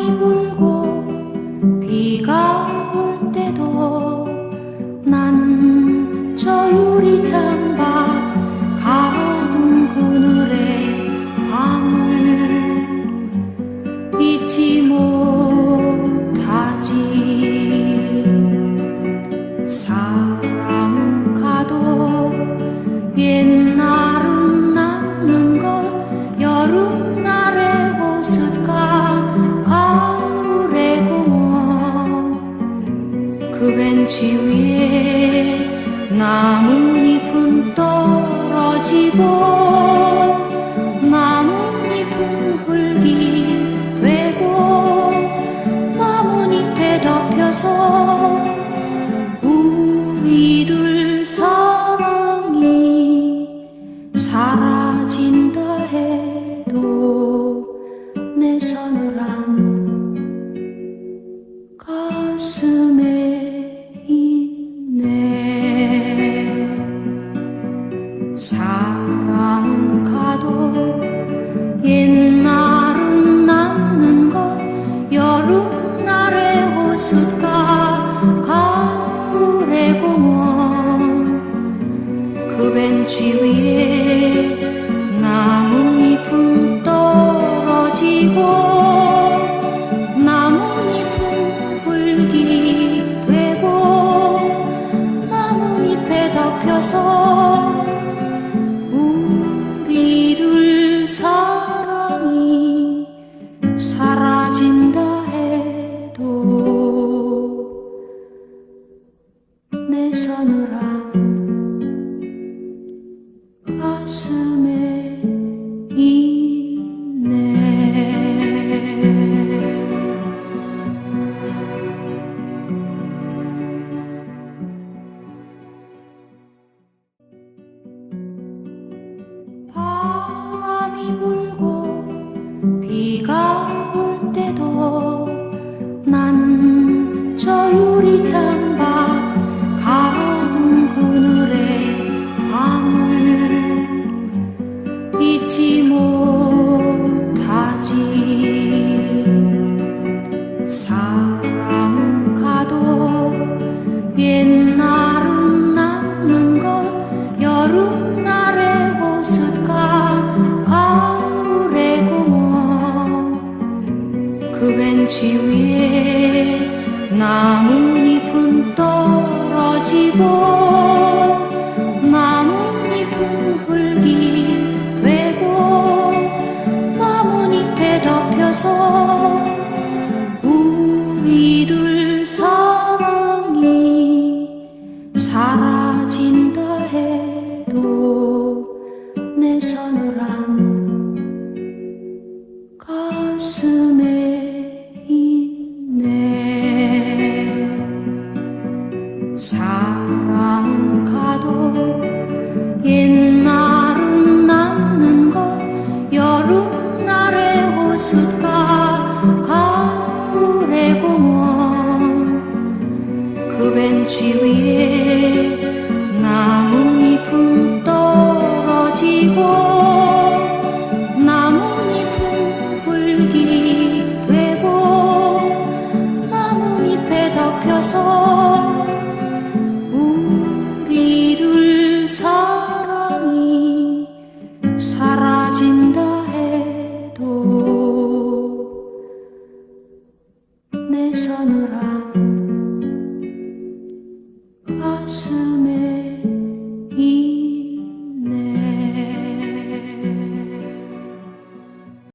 바람이 불고 비가 위에 나뭇잎은 떨어지고 나뭇잎은 흙이 되고 나뭇잎에 덮여서 우리들 사랑이 사라진다 해도 내 서늘한 사랑은 가도 옛날은 남는 것 여름날의 호숫가 가을의 공원. 그 벤치 위에 나뭇잎은 떨어지고 나뭇잎은 흙이 되고 나뭇잎에 덮여서 내 서늘 그 벤치 위에 나뭇잎은 떨어지고 나뭇잎은 흙이 되고 나뭇잎에 덮여서 우리들 사랑이 사라진다 해도 내 서늘한 사랑은 가도 옛날은 남는 것 여름날의 호숫가 가을의 공원. 그 벤치 위에 나뭇 soon.